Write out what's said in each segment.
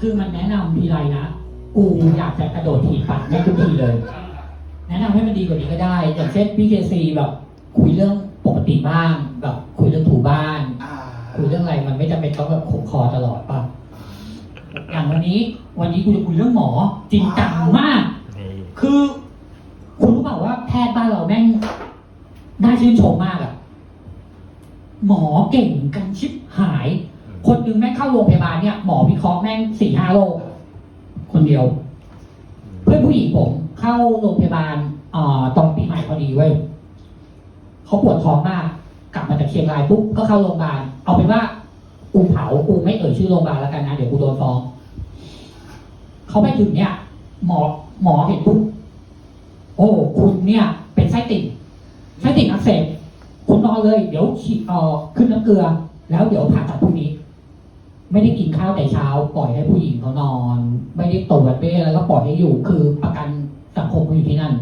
คือมันแนะนำทีไรนะ กูอยากจะกระโดดถีบปัดแม่งทุกทีเลย แนะนำให้มันดีกว่านี้ก็ได้ อย่างเช่นพี่เคซีแบบคุยเรื่องปกติบ้างแบบคุยเรื่องถูบ้าน อ่าคุยเรื่องอะไรมันไม่จำเป็นต้องแบบขมคอตลอดป่ะ อย่างวันนี้ วันนี้กูจะคุยเรื่องหมอ จริงจังมาก นี่คือ คุณรู้เปล่าว่าแพทย์บ้านเราแม่งน่าชื่นชมมากอะหมอเก่งกันชิบหาย คนหนึ่งแม่งเข้าโรงพยาบาลเนี่ยหมอวิเคราะห์แม่งสี่ห้าโรคคนเดียว เพื่อนผู้หญิงผมเข้าโรงพยาบาลอตอนปีใหม่พอดีเว้ยเขาปวดท้องมากกลับมาจากเชียงรายปุ๊บก็เข้าโรงพยาบาลเอาเป็นว่ากูเผากูไม่เอ่ยชื่อโรงพยาบาลแล้วกันนะเดี๋ยวกูโดนฟ้องเขาไปถึงเนี่ย หมอหมอเห็นปุ๊บโอ้คุณเนี่ย เป็นไส้ติ่งไส้ติ่งอักเสบคุณนอนเลย เดี๋ยวฉีดออขึ้นน้ำเกลือ แล้วเดี๋ยวผ่าตัดพรุ่งนี้ ไม่ได้กินข้าวแต่เช้า ปล่อยให้ผู้หญิงเขานอน ไม่ได้ตรวจไม่อะไรก็ปล่อยให้อยู่ คือประกันสังคมเขาอยู่ที่นั่น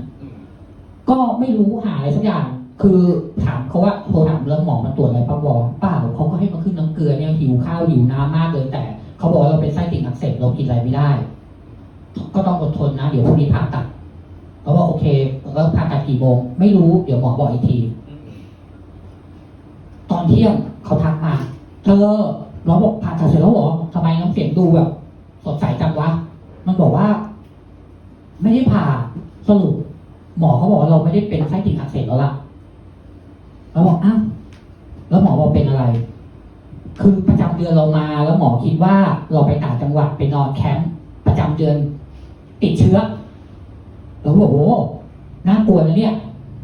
ก็ไม่รู้หาอะไรสักอย่าง คือถามเขาว่าโทรถามเรื่องหมอมาตรวจอะไรป้าบอกเปล่าเขาก็ให้มาขึ้นน้ำเกลือเนี่ยหิวข้าวหิวน้ำมากเลยแต่เขาบอกว่าเราเป็นไส้ติ่งอักเสบเรากินอะไรไม่ได้ ก็ต้องอดทนนะ เดี๋ยวพรุ่งนี้ผ่าตัดเขาบอกโอเคแล้วผ่าตัดกี่โมงไม่รู้เดี๋ยวหมอบอกอีกที ตอนเที่ยงเขาทักมาเธอ เราบอกผ่าตัดเสร็จแล้วหรอทำไมน้ำเสียงดูแบบสดใสจังวะ มันบอกว่า ไม่ได้ผ่าสรุป หมอเขาบอกว่าเราไม่ได้เป็นไส้ติ่งอักเสบแล้วล่ะเราบอกอ้าวแล้วหมอบอกเป็นอะไร คือประจำเดือนเรามา แล้วหมอคิดว่าเราไปต่างจังหวัดไปนอนแคมป์ประจำเดือน ติดเชื้อเราก็บอกโอ้น่ากลัวนะเนี่ย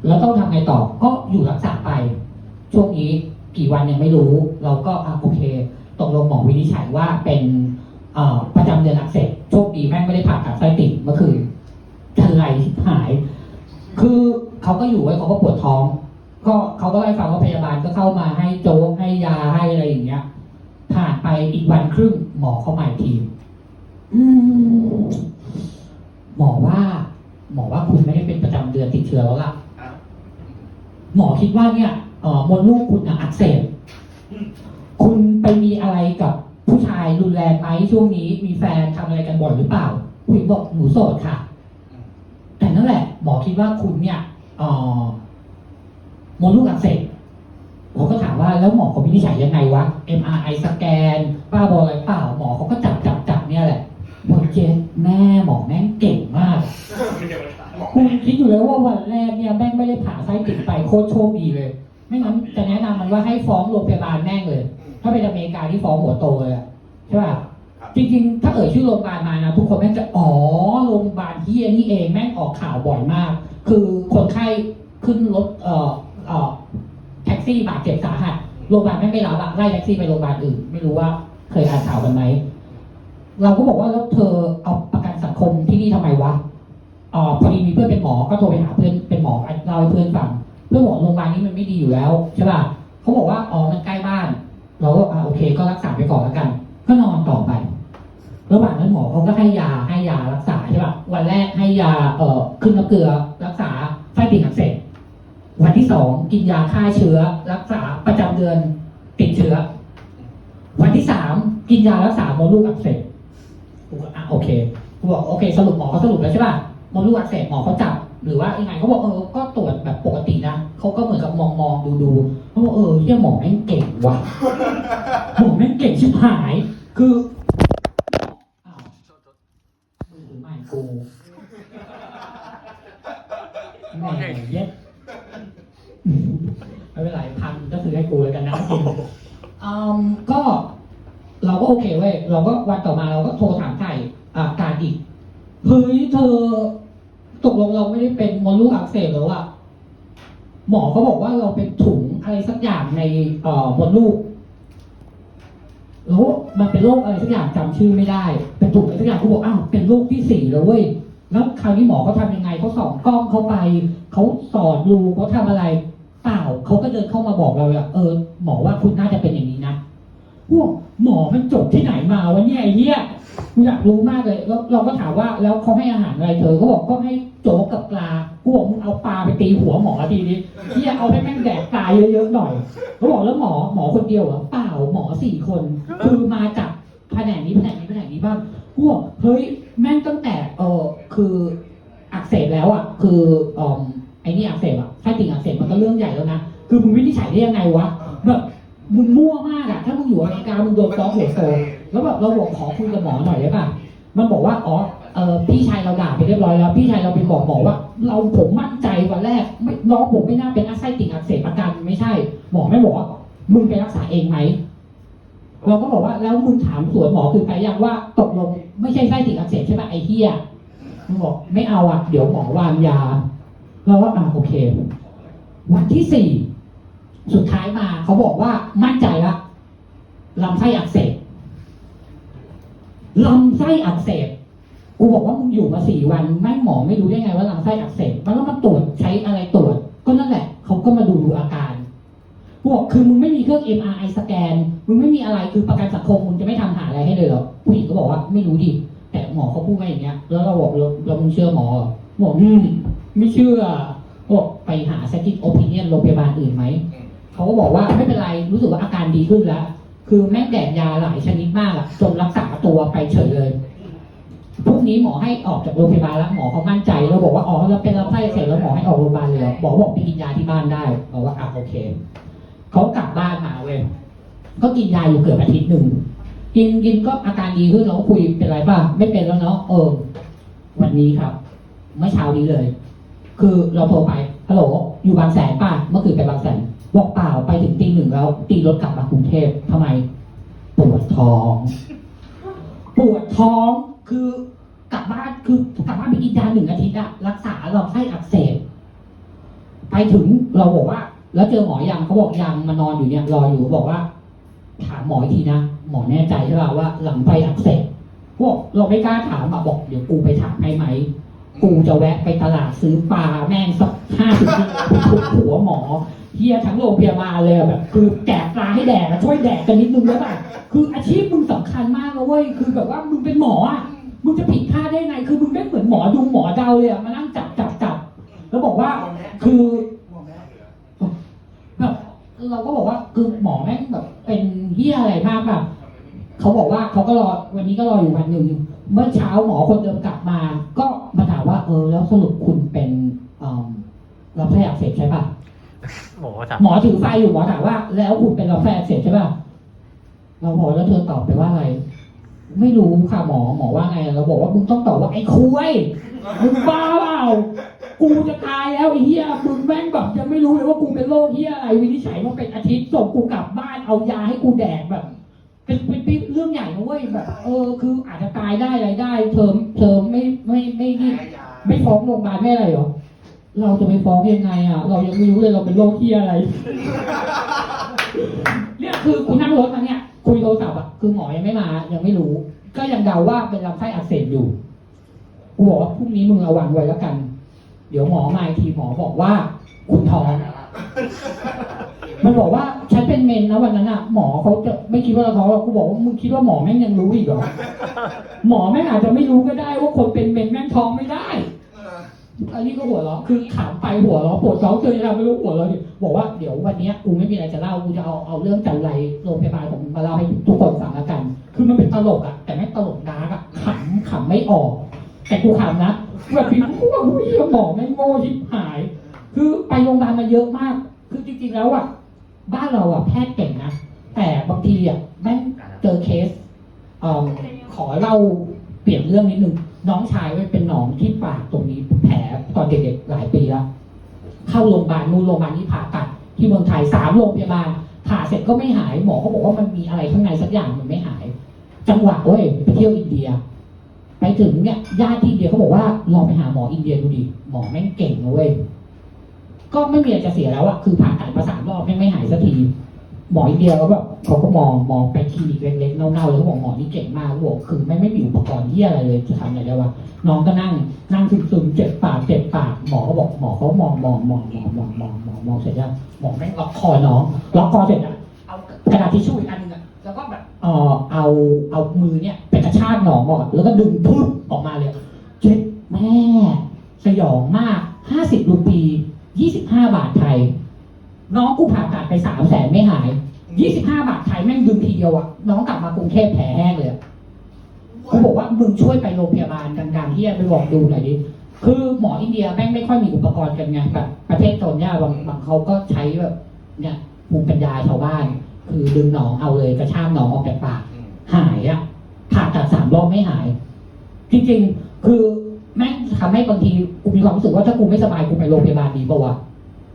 แล้วต้องทำไงต่อก็อยู่รักษาไป ช่วงนี้กี่วันยังไม่รู้ เราก็อะโอเค ตกลงหมอวินิจฉัยว่าเป็นเอ่อประจำเดือนอักเสบโชคดีแม่งไม่ได้ผ่าตัดไส้ติ่งเมื่อคืนทันไรหาย คือเขาก็อยู่ไว้เขาก็ปวดท้อง ก็เขาก็ไล่าให้ฟังว่าพยาบาลก็เข้ามาให้โจ๊กให้ยาให้อะไรอย่างเงี้ย ผ่านไปอีกวันครึ่งหมอเข้ามาอีกทีอืมหมอว่า หมอว่าคุณไม่ได้เป็นประจำเดือนติดเชื้อแล้วล่ะอ้าวหมอคิดว่าเนี่ยเอ่อมดลูกคุณน่ะอักเสบ คุณไปมีอะไรกับผู้ชายรุนแรงไหมช่วงนี้ มีแฟนทำอะไรกันบ่อยหรือเปล่าผู้หญิงบอกหนูโสดค่ะ แต่นั่นแหละหมอคิดว่าคุณเนี่ยออมดลูกอักเสบผมก็ถามว่าแล้วหมอเขาวินิจฉัยยังไงวะ MRI สแกนป้าบออะไรเปล่า หมอเขาก็จับจับจับเนี่ยแหละบอเจนแม่หมอแม่งเก่งมากคุณคิดอยู่แล้วว่าวันแรกเนี่ยแม่งไม่ได้ผ่าไส้ติ่งไปโคตรโชคดีเลย ไม่งั้นจะแนะนำมันว่าให้ฟ้องโรงพยาบาลแม่งเลย ถ้าเป็นอเมริกาที่ฟ้องหัวโตเลยอะใช่ป่ะครับจริงๆ ถ้าเอ่ยชื่อโรงพยาบาลมานะทุกคนแม่งจะอ๋อโรงพยาบาลที่นี่เองแม่งออกข่าวบ่อยมาก คือคนไข้ขึ้นรถเอ่อเอ่อแท็กซี่บาดเจ็บสาหัสโรงพยาบาลแม่งไม่รับอะไล่แท็กซี่ไปโรงพยาบาลอื่น ไม่รู้ว่าเคยอ่านข่าวกันไหมเราก็บอกว่าแล้วเธอเอาประกันสังคมที่นี่ทำไมวะอ่าพอดีมีเพื่อนเป็นหมอก็โทรไปหาเพื่อนเป็นหมอเล่าให้เพื่อนฟังเพื่อนบอกโรงพยาบาลนี้มันไม่ดีอยู่แล้วใช่ป่ะ ไปก่อนแล้วกัน ก็นอนต่อไประหว่างนั้นหมอเขาก็ให้ยาให้ยารักษาใช่ป่ะวันแรกให้ยาเอ่อขึ้นน้ำเกลือรักษาไส้ติ่งอักเสบวันที่สองกินยาฆ่าเชื้อ รักษาประจำเดือนติดเชื้อ วันที่สามกินยารักษามดลูกอักเสบกูก็อะโอเคกูบอกโอเค สรุปหมอเขาสรุปแล้วใช่ป่ะมดลูกอักเสบหมอเขาจับ หรือว่ายังไงเขาบอกเออก็ตรวจแบบปกตินะ เขาก็เหมือนกับมองมองดูดูเขาบอกเออเฮียหมอแม่งเก่งว่ะหมอแม่งเก่งชิบหาย คืออ้าวมือถือใหม่กูแหม่เย็ดไม่เป็นไรพันก็คือให้กูแล้วกันนะอืมก็เราก็โอเคเว้ย เราก็วันต่อมาเราก็โทรถามไถ่อาการอีก เฮ้ยเธอ ตกลงเราไม่ได้เป็นมดลูกอักเสบแล้วะ หมอเขาบอกว่าเราเป็นถุงอะไรสักอย่างในเอ่อมดลูกแล้วมันเป็นโรคอะไรสักอย่างจำชื่อไม่ได้ เป็นถุงอะไรสักอย่างเขาบอกอ้าวเป็นโรคที่สี่แล้วเว้ยแล้วคราวนี้หมอเขาทำยังไงเขาส่องกล้องเข้าไปเขาสอดรูเขาทำอะไรเปล่าเขาก็เดินเข้ามาบอกเราอะเออ หมอว่าคุณน่าจะเป็นอย่างนี้นะพวก หมอมันจบที่ไหนมาวะเนี่ยไอ้เนี่ยกูอยากรู้มากเลยแล้วเราก็ถามว่าแล้วเขาให้อาหารอะไรเธอเขาบอกก็ให้โจ๊กกับปลากูบอกมึงเอาปลาไปตีหัวหมอทีนี้เนี่ยเอาให้แม่งแดกปลาเยอะๆหน่อยเขาบอกแล้วหมอหมอคนเดียวเหรอเปล่าหมอสี่คน คือมาจากแผนกนี้แผนกนี้แผนกนี้บ้างกูบอกเฮ้ยแม่งตั้งแต่เออคืออักเสบแล้วอะคืออไอ้นี่อักเสบอะไส้ติ่งอักเสบมันก็เรื่องใหญ่แล้วนะคือมึงวินิจฉัยได้ยังไงวะแบบมึงมั่วมากอะถ้ามึงอยู่อเมริกามึงโดนฟ้องหัวโตแล้วแบบเราบอกขอคุยกับหมอหน่อยได้ป่ะมันบอกว่าอ๋อเออพี่ชายเราด่าไปเรียบร้อยแล้ว พี่ชายเราไปบอกหมอว่า เราผมมั่นใจวันแรก ไม่น้องผมไม่น่าเป็นไส้ติ่งอักเสบอาการไม่ใช่ หมอไม่บอกว่ามึงไปรักษาเองไหมเราก็บอกว่าแล้วมึงถามสวนหมอคือไปยังว่าตกลงไม่ใช่ไส้ติ่งอักเสบใช่ป่ะไอ้เหี้ยมึงบอกไม่เอาอะ เดี๋ยวหมอวางยาเราก็อ่าโอเค วันที่สี่สุดท้ายมาเขาบอกว่ามั่นใจละ ลำไส้อักเสบลำไส้อักเสบกูบอกว่ามึงอยู่มาสี่วันแม่หมอไม่รู้ได้ไงว่าลำไส้อักเสบมันก็มาตรวจใช้อะไรตรวจ ก็นั่นแหละเขาก็มาดูดูอาการกูบอกคือมึงไม่มีเครื่อง MRI สแกนมึงไม่มีอะไรคือประกันสังคมมึงจะไม่ทำหาอะไรให้เลยเหรอผู้หญิงก็บอกว่าไม่รู้ดิแต่หมอเขาพูดมาอย่างเงี้ย แล้วเราบอกเราเรามึงเชื่อหมอหรอบอกอืมไม่เชื่อบอกไปหา second opinion โรงพยาบาลอื่นไหมเขาก็บอกว่าไม่เป็นไรรู้สึกว่าอาการดีขึ้นแล้ว คือแม่งแดกยาหลายชนิดมากอะจนรักษาตัวไปเฉยเลยพรุ่งนี้หมอให้ออกจากโรงพยาบาลแล้วหมอเขามั่นใจแล้วบอกว่าอ๋อเราเป็นลำไส้เสร็จแล้วหมอให้ออกโรงพยาบาลเลยหรอหมอบอกไปกินยาที่บ้านได้บอกว่าอะโอเคเขากลับบ้านมาเว้ยก็กินยาอยู่เกือบอาทิตย์หนึ่งกินกินก็อาการดีขึ้นเราคุยเป็นไรป่ะไม่เป็นแล้วเนาะเออ วันนี้ครับเมื่อเช้านี้เลย คือเราโทรไปฮัลโหลอยู่บางแสนป่ะเมื่อคืนไปบางแสน บอกเปล่าไปถึงตีหนึ่งแล้วตีรถกลับมากรุงเทพทำไม ปวดท้อง ปวดท้องคือกลับบ้านคือกลับบ้านไปกินยาหนึ่งอาทิตย์อะรักษาลำไส้อักเสบไปถึงเราบอกว่า แล้วเจอหมอยังเขาบอกยังมานอนอยู่เนี่ยรออยู่บอกว่า ถามหมออีกทีนะหมอแน่ใจใช่ป่ะว่าหลำไส้อักเสบพวกเราไม่กล้าถามอะบอกเดี๋ยวกูไปถามให้ไหมกูจะแวะไปตลาดซื้อปลาแม่งสักห้าสิบทุกหัวหมอ เฮียทั้งโรงพยาบาลเลยแบบ คือแจกปลาให้แดกอะช่วยแดกกันนิดนึงแล้วแบบคืออาชีพมึงสำคัญมากนะเว้ยคือแบบว่ามึงเป็นหมออะมึงจะผิดพลาดได้ไง คือมึงไม่เหมือนหมอดูหมอเดาเลยอะมานั่งจับจับจับแล้วบอกว่าคือแบบเราก็บอกว่าคือหมอแม่งแบบ เป็นเฮียอะไรมากแบบเขาบอกว่าเขาก็รอวันนี้ก็รออยู่วันหนึ่งเมื่อเช้าหมอคนเดิมกลับมา ก็มาถามว่า เออ แล้วสรุปคุณเป็นเอ่อลำไส้อักเสบใช่ปะ หมอถามหมอถือไฟอยู่หมอถามว่า แล้วคุณเป็นลำไส้อักเสบใช่ป่ะเราบอกแล้วเธอตอบไปว่าอะไร ไม่รู้ค่ะหมอหมอว่าไงเราบอกว่ามึงต้องตอบว่าไอ้คุยมึงบ้าเปล่ากูจะตายแล้วไอ้เหี้ยมึงแม่งแบบยังไม่รู้เลยว่ากูเป็นโรคเหี้ยอะไรวินิจฉัยว่าเป็นอาทิตย์ส่งกูกลับบ้านเอายาให้กูแดกแบบเป็นเป็นเป็นเรื่องใหญ่นะเว้ยแบบ เออ คืออาจจะตายได้อะไรได้เธอเธอไม่ไม่ไม่ไม่ไม่ฟ้องโรงพยาบาลไม่อะไรเหรอ เราจะไปฟ้องยังไงอะ เรายังไม่รู้เลยเราเป็นโรคที่อะไร เนี่ยคือคุณนั่งรถมาเนี่ย คุยโทรศัพท์อะคือหมอยังไม่มา ยังไม่รู้ ก็ยังเดาว่าเป็นลำไส้อักเสบอยู่กูบอกว่าพรุ่งนี้มึงระวังไว้แล้วกัน เดี๋ยวหมอมาอีกทีหมอบอกว่า คุณท้อง มันบอกว่าฉันเป็นเมนนะวันนั้นอะ หมอเขาจะไม่คิดว่าเราท้องหรอกกูบอกว่ามึงคิดว่าหมอแม่งยังรู้อีกเหรอหมอแม่งอาจจะไม่รู้ก็ได้ว่าคนเป็นเมนแม่งท้องไม่ได้ อันนี้ก็หัวเราะคือขำไปหัวเราะปวดท้องเจอเราไม่รู้หัวเราะดิบอกว่าเดี๋ยววันเนี้ยกูไม่มีอะไรจะเล่ากูจะเอาเอาเรื่องจันไรโรงพยาบาลของมึงมาเล่าให้ทุกคนฟังล้วกัน คือมันเป็นตลกอะแต่ไม่ตลกดาร์กอะขำขำไม่ออก แต่กูขำนะแบบพี่กูว่าผู้ยหมอแม่โง่ชิบหาย คือไปโรงพยาบาลมาเยอะมาก คือจริงๆแล้วอะบ้านเราอะแพทย์เก่งนะแต่บางทีอะแม่งเจอเคสเออขอเล่าเปลี่ยนเรื่องนิดนึง น้องชายไว้เป็นหนองที่ปากตรงนี้แผลตอนเด็กๆหลายปีแล้วเข้าโรงพยาบาลนู่นโรงพยาบาลที่ผ่าตัด ที่เมืองไทยสามโรงพยาบาลผ่าเสร็จก็ไม่หายหมอเขาบอกว่ามันมีอะไรข้างในสักอย่างมันไม่หาย จังหวะเว้ยไปเที่ยวอินเดีย ไปถึงเนี่ยญาติที่อินเดียเขาบอกว่าลองไปหาหมออินเดียดูดิหมอแม่งเก่งนะเว้ยก็ไม่มีอะไรจะเสียแล้วอะคือผ่าตัดมาสามรอบแม่งไม่หายสักที หมออินเดียเขาแบบเขาก็มองมองไปคลินิกเล็กๆเน่าๆแล้วเขาบอกหมอนี่เก่งมากเขาบอกคือไม่ไม่มีอุปกรณ์ที่อะไรเลยจะทำอะไรได้วะน้องก็นั่งนั่งซึมๆเจ็บปากเจ็บปากหมอก็บอกหมอเขามองมองมองมองมองมองมองมองเสร็จแล้วหมอแม่งล็อกคอน้องล็อกคอเสร็จอะเอากระดาษทิชชู่อีกอันนึงอะแล้วก็แบบเออเอาเอามือเนี่ยไปกระชากหนองออกแล้วก็ดึงพุ่งออกมาเลยเจ็บแม่สยองมากห้าสิบรูปียี่สิบห้าบาทไทย น้องกูผ่าตัดไปสามแสนไม่หายยี่สิบห้าบาทไทยแม่งดึงทีเดียวอะน้องกลับมากรุงเทพแผลแห้งเลยกูบอกว่ามึงช่วยไปโรงพยาบาลดังๆที่ไปบอกดูหน่อยดิ คือหมออินเดียแม่งไม่ค่อยมีอุปกรณ์กันไงแบบประเทศตนเนี่ยบางบางเขาก็ใช้แบบเนี่ยภูมิปัญญาชาวบ้าน คือดึงหนองเอาเลยกระชากหนองออกจากปากหายอะผ่าตัดสามรอบไม่หาย จริงๆ คือแม่งทำให้บางทีกูมีความรู้สึกว่าถ้ากูไม่สบายกูไปโรงพยาบาลดีป่าวะ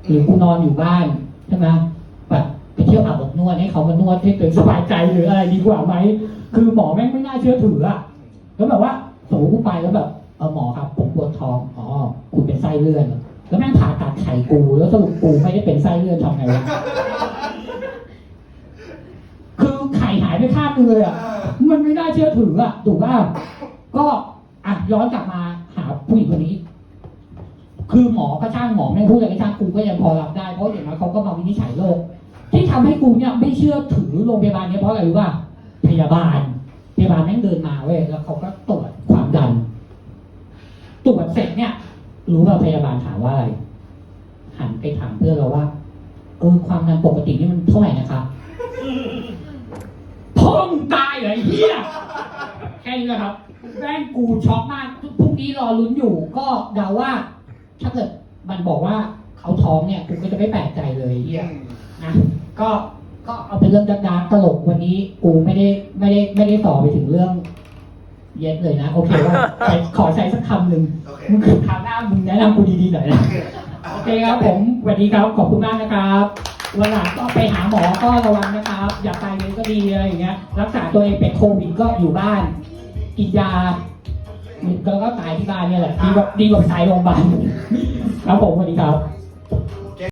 หรือกูนอนอยู่บ้านใช่ไหมแบบไปเที่ยวอาบอบนวดให้เขามานวดให้ตัวเองสบายใจหรืออะไรดีกว่าไหมคือหมอแม่งไม่น่าเชื่อถืออะแล้วแบบว่าสมมติกูไปแล้วแบบเออหมอครับผมปวดท้องอ๋อคุณเป็นไส้เลื่อนแล้วแม่งผ่าตัดไข่กู แล้วสรุปกูไม่ได้เป็นไส้เลื่อนทำไงวะคือไข่หายไปข้างนึงเลยอะมันไม่น่าเชื่อถืออะถูกป่ะก็อะย้อนกลับมาหาผู้หญิงคนนี้ คือหมอก็ช่างหมอไม่พูดอะไรก็ช่างกูก็ยังพอรับได้เพราะอย่างน้อยเขาก็มาวินิจฉัยโรคที่ทำให้กูเนี่ยไม่เชื่อถือโรงพยาบาลเนี้เพราะอะไรรู้ป่ะพยาบาล พยาบาลแม่งเดินมาเว้ยแล้วเขาก็ตรวจความดันตรวจเสร็จเนี่ย รู้ว่าพยาบาลถามว่าอะไรหันไปถามเพื่อนเราว่าเออความดันปกตินี่มันเท่าไหร่นะครับพ่อมึงตายเหรอเหี้ยแค่นี้แหละครับแม่งกูช็อกมากพรุ่งนี้รอลุ้นอยู่ ก็เดาว่า ถ้าเกิดมันบอกว่าเขาท้องเนี่ยกูก็จะไม่แปลกใจเลยไอ้เหี้ยนะก็ก็เอาเป็นเรื่องดาร์กๆตลกวันนี้กูไม่ได้ไม่ได้ไม่ได้ต่อไปถึงเรื่อง เย็ดเลยนะ โอเคว่าใช้ขอใช้สักคำหนึ่งโอเคมึงคือคราวหน้ามึงแนะนำกูดีๆหน่อยนะโอเคครับผมสวัสดีครับขอบคุณมากนะครับวันหลังก็ไปหาหมอก็ระวังนะครับ อย่าไปเลยก็ดีอะไรอย่างเงี้ย รักษาตัวเองเป็นโควิดก็อยู่บ้านกินยา แล้ก็ตายที่บ้านเนี่ยแหละดีกว่าดีกว่าตายโรงพยาบาลครับผมสวัสดีครับ